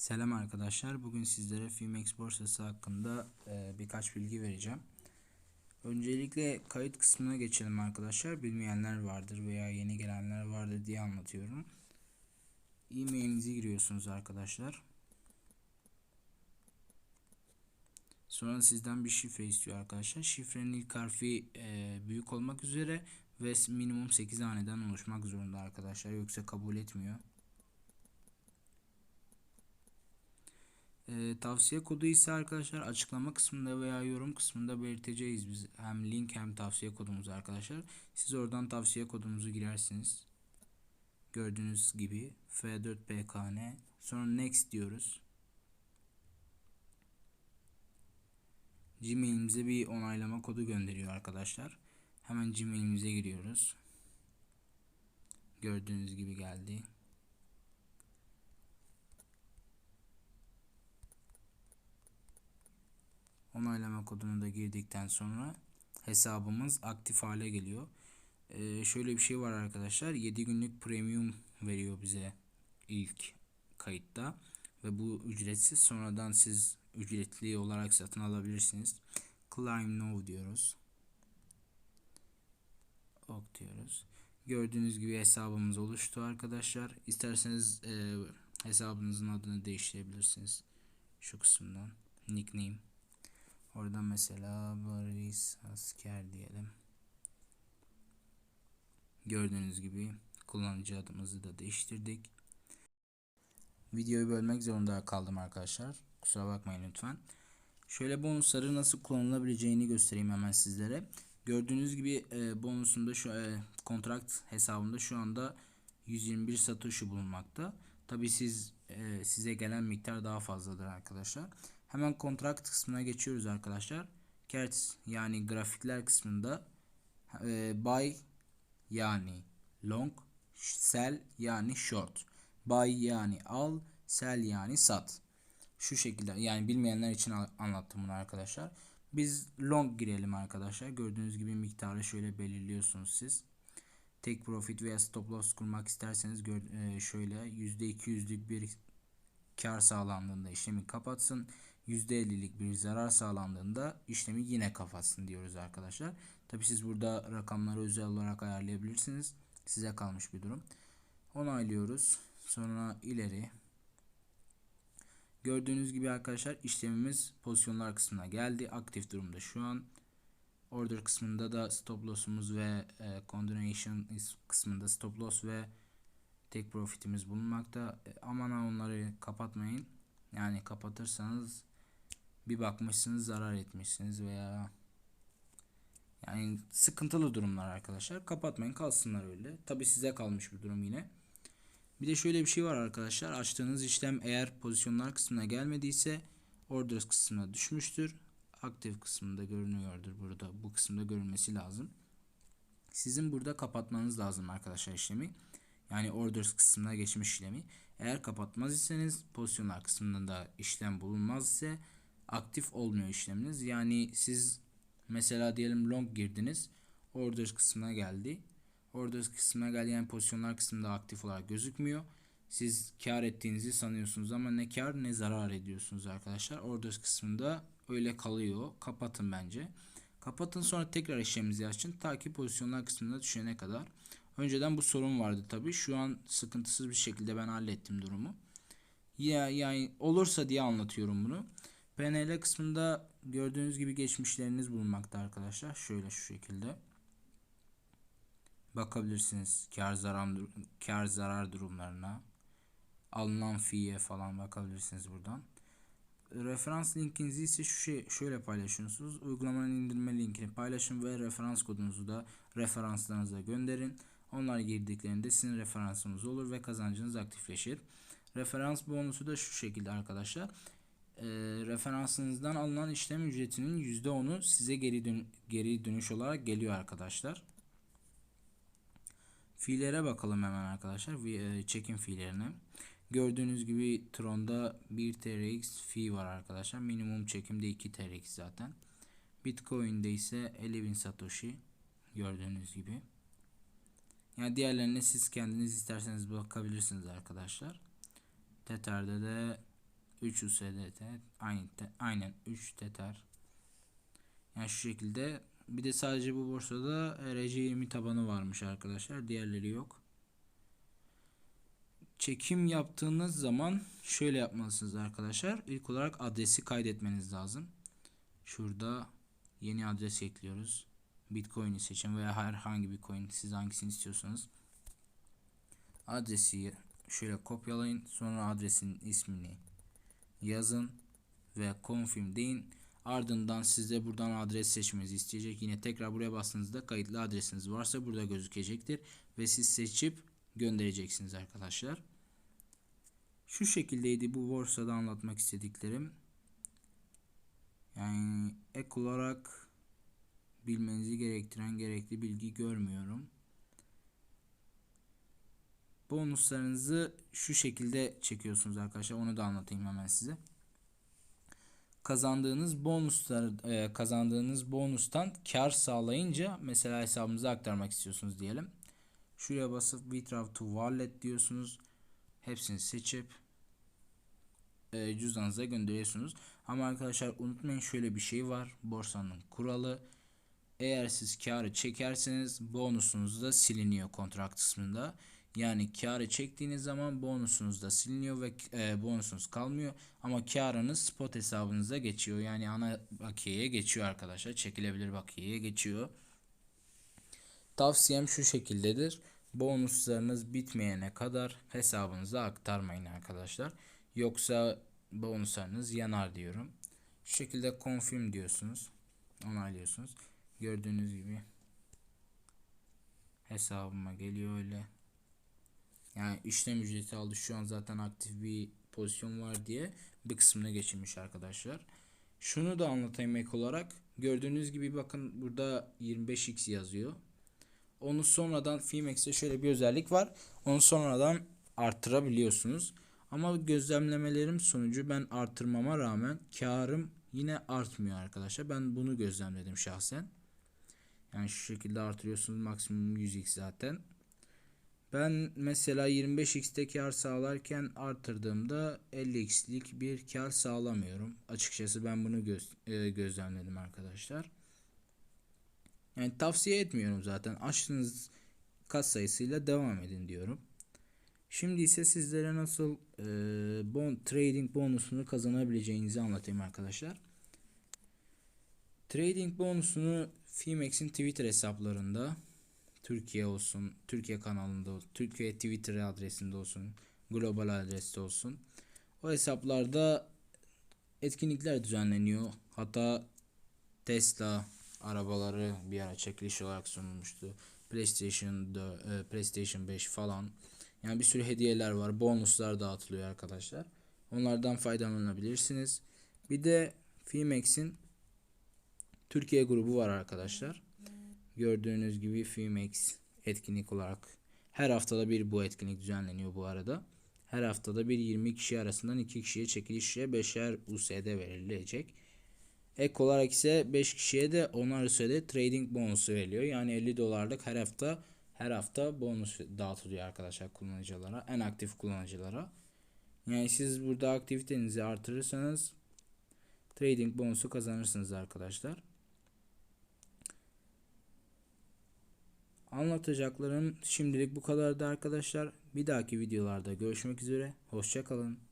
Selam arkadaşlar. Bugün sizlere Fimex borsası hakkında e, birkaç bilgi vereceğim. Öncelikle kayıt kısmına geçelim arkadaşlar. Bilmeyenler vardır veya yeni gelenler vardır diye anlatıyorum. E-mailinizi giriyorsunuz arkadaşlar. Sonra sizden bir şifre istiyor arkadaşlar. Şifrenin ilk harfi e, büyük olmak üzere ve minimum 8 haneden oluşmak zorunda arkadaşlar. Yoksa kabul etmiyor. E, tavsiye kodu ise arkadaşlar açıklama kısmında veya yorum kısmında belirteceğiz biz. Hem link hem tavsiye kodumuzu arkadaşlar. Siz oradan tavsiye kodumuzu girersiniz. Gördüğünüz gibi F4PKN sonra next diyoruz. Gmail'imize bir onaylama kodu gönderiyor arkadaşlar. Hemen Gmail'imize giriyoruz. Gördüğünüz gibi geldi. Onaylama kodunu da girdikten sonra hesabımız aktif hale geliyor. Ee, şöyle bir şey var arkadaşlar. 7 günlük premium veriyor bize ilk kayıtta ve bu ücretsiz. Sonradan siz ücretli olarak satın alabilirsiniz. Climb Now diyoruz. Ok diyoruz. Gördüğünüz gibi hesabımız oluştu arkadaşlar. İsterseniz e, hesabınızın adını değiştirebilirsiniz. Şu kısımdan. Nickname. Orada mesela Barış Asker diyelim. Gördüğünüz gibi kullanıcı adımızı da değiştirdik. Videoyu bölmek zorunda kaldım arkadaşlar. Kusura bakmayın lütfen. Şöyle bonusları nasıl kullanılabileceğini göstereyim hemen sizlere. Gördüğünüz gibi e, bonusumda şu e, kontrakt hesabımda şu anda 121 satoshi bulunmakta. Tabi siz e, size gelen miktar daha fazladır arkadaşlar. Hemen kontrakt kısmına geçiyoruz arkadaşlar. Charts yani grafikler kısmında e, buy yani long, sell yani short. Buy yani al, sell yani sat. Şu şekilde yani bilmeyenler için anlattım bunu arkadaşlar. Biz long girelim arkadaşlar. Gördüğünüz gibi miktarı şöyle belirliyorsunuz siz. Tek profit veya stop loss kurmak isterseniz e, şöyle %200'lük bir kar sağlandığında işlemi kapatsın. %50'lik bir zarar sağlandığında işlemi yine kapatsın diyoruz arkadaşlar. Tabi siz burada rakamları özel olarak ayarlayabilirsiniz. Size kalmış bir durum. Onaylıyoruz. Sonra ileri. Gördüğünüz gibi arkadaşlar işlemimiz pozisyonlar kısmına geldi. Aktif durumda şu an. Order kısmında da stop loss'umuz ve e, continuation kısmında stop loss ve tek profitimiz bulunmakta. E, aman onları kapatmayın. Yani kapatırsanız bir bakmışsınız zarar etmişsiniz veya yani sıkıntılı durumlar arkadaşlar. Kapatmayın kalsınlar öyle. Tabi size kalmış bir durum yine. Bir de şöyle bir şey var arkadaşlar. Açtığınız işlem eğer pozisyonlar kısmına gelmediyse orders kısmına düşmüştür. Aktif kısmında görünüyordur burada. Bu kısımda görünmesi lazım. Sizin burada kapatmanız lazım arkadaşlar işlemi. Yani orders kısmına geçmiş işlemi. Eğer kapatmaz iseniz pozisyonlar kısmında işlem bulunmaz ise aktif olmuyor işleminiz. Yani siz mesela diyelim long girdiniz. Orders kısmına geldi. Orders kısmına geldiği pozisyonlar kısmında aktif olarak gözükmüyor. Siz kar ettiğinizi sanıyorsunuz ama ne kar ne zarar ediyorsunuz arkadaşlar. Orders kısmında öyle kalıyor. Kapatın bence. Kapatın sonra tekrar işlemimizi açın. Ta ki pozisyonlar kısmına düşene kadar. Önceden bu sorun vardı tabi. Şu an sıkıntısız bir şekilde ben hallettim durumu. Ya yani olursa diye anlatıyorum bunu. PNL kısmında gördüğünüz gibi geçmişleriniz bulunmakta arkadaşlar. Şöyle şu şekilde. Bakabilirsiniz kar zarar kar zarar durumlarına. Alınan fiye falan bakabilirsiniz buradan. Referans linkinizi ise şu şey şöyle paylaşıyorsunuz. Uygulamanın indirme linkini paylaşın ve referans kodunuzu da referanslarınıza gönderin. Onlar girdiklerinde sizin referansınız olur ve kazancınız aktifleşir. Referans bonusu da şu şekilde arkadaşlar e, referansınızdan alınan işlem ücretinin %10'u size geri, dön geri dönüş olarak geliyor arkadaşlar. Fiillere bakalım hemen arkadaşlar. E, çekim fiillerine. Gördüğünüz gibi Tron'da 1 TRX fee var arkadaşlar. Minimum çekimde 2 TRX zaten. Bitcoin'de ise 50.000 Satoshi. Gördüğünüz gibi. Yani diğerlerine siz kendiniz isterseniz bakabilirsiniz arkadaşlar. Tether'de de 3 USDT aynı aynen 3 Tether. Yani şu şekilde bir de sadece bu borsada RC20 tabanı varmış arkadaşlar. Diğerleri yok. Çekim yaptığınız zaman şöyle yapmalısınız arkadaşlar. İlk olarak adresi kaydetmeniz lazım. Şurada yeni adres ekliyoruz. Bitcoin'i seçin veya herhangi bir coin siz hangisini istiyorsanız. Adresi şöyle kopyalayın. Sonra adresin ismini yazın ve confirm deyin. Ardından size buradan adres seçmenizi isteyecek. Yine tekrar buraya bastığınızda kayıtlı adresiniz varsa burada gözükecektir. Ve siz seçip göndereceksiniz arkadaşlar. Şu şekildeydi bu borsada anlatmak istediklerim. Yani ek olarak bilmenizi gerektiren gerekli bilgi görmüyorum. Bonuslarınızı şu şekilde çekiyorsunuz arkadaşlar. Onu da anlatayım hemen size. Kazandığınız bonuslar e, kazandığınız bonustan kar sağlayınca mesela hesabınıza aktarmak istiyorsunuz diyelim. Şuraya basıp withdraw to wallet diyorsunuz. Hepsini seçip e, cüzdanınıza gönderiyorsunuz. Ama arkadaşlar unutmayın şöyle bir şey var. Borsanın kuralı. Eğer siz karı çekerseniz bonusunuz da siliniyor kontrat kısmında. Yani karı çektiğiniz zaman bonusunuz da siliniyor ve e, bonusunuz kalmıyor. Ama karınız spot hesabınıza geçiyor. Yani ana bakiyeye geçiyor arkadaşlar. Çekilebilir bakiyeye geçiyor. Tavsiyem şu şekildedir. Bonuslarınız bitmeyene kadar hesabınıza aktarmayın arkadaşlar. Yoksa bonuslarınız yanar diyorum. Şu şekilde confirm diyorsunuz. Onaylıyorsunuz. Gördüğünüz gibi hesabıma geliyor öyle. Yani işlem ücreti aldı. Şu an zaten aktif bir pozisyon var diye bir kısmına geçilmiş arkadaşlar. Şunu da anlatayım ek olarak. Gördüğünüz gibi bakın burada 25x yazıyor. Onu sonradan Filmex'te şöyle bir özellik var. Onu sonradan arttırabiliyorsunuz. Ama gözlemlemelerim sonucu ben artırmama rağmen karım yine artmıyor arkadaşlar. Ben bunu gözlemledim şahsen. Yani şu şekilde artırıyorsunuz maksimum 100x zaten. Ben mesela 25x'te kar sağlarken artırdığımda 50x'lik bir kar sağlamıyorum. Açıkçası ben bunu göz, e, gözlemledim arkadaşlar. Yani tavsiye etmiyorum zaten. Açtığınız kat sayısıyla devam edin diyorum. Şimdi ise sizlere nasıl e, bon, trading bonusunu kazanabileceğinizi anlatayım arkadaşlar. Trading bonusunu Fimex'in Twitter hesaplarında Türkiye olsun, Türkiye kanalında olsun, Türkiye Twitter adresinde olsun, global adreste olsun. O hesaplarda etkinlikler düzenleniyor. Hatta Tesla arabaları bir ara çekiliş olarak sunulmuştu. PlayStation 4, e, PlayStation 5 falan. Yani bir sürü hediyeler var, bonuslar dağıtılıyor arkadaşlar. Onlardan faydalanabilirsiniz. Bir de Fimex'in Türkiye grubu var arkadaşlar. Gördüğünüz gibi Fimex etkinlik olarak her haftada bir bu etkinlik düzenleniyor bu arada. Her haftada bir 20 kişi arasından 2 kişiye çekilişe 5'er USD verilecek. Ek olarak ise 5 kişiye de 10'ar USD trading bonusu veriliyor. Yani 50 dolarlık her hafta her hafta bonus dağıtılıyor arkadaşlar kullanıcılara, en aktif kullanıcılara. Yani siz burada aktivitenizi artırırsanız trading bonusu kazanırsınız arkadaşlar. Anlatacaklarım şimdilik bu kadardı arkadaşlar. Bir dahaki videolarda görüşmek üzere. Hoşçakalın.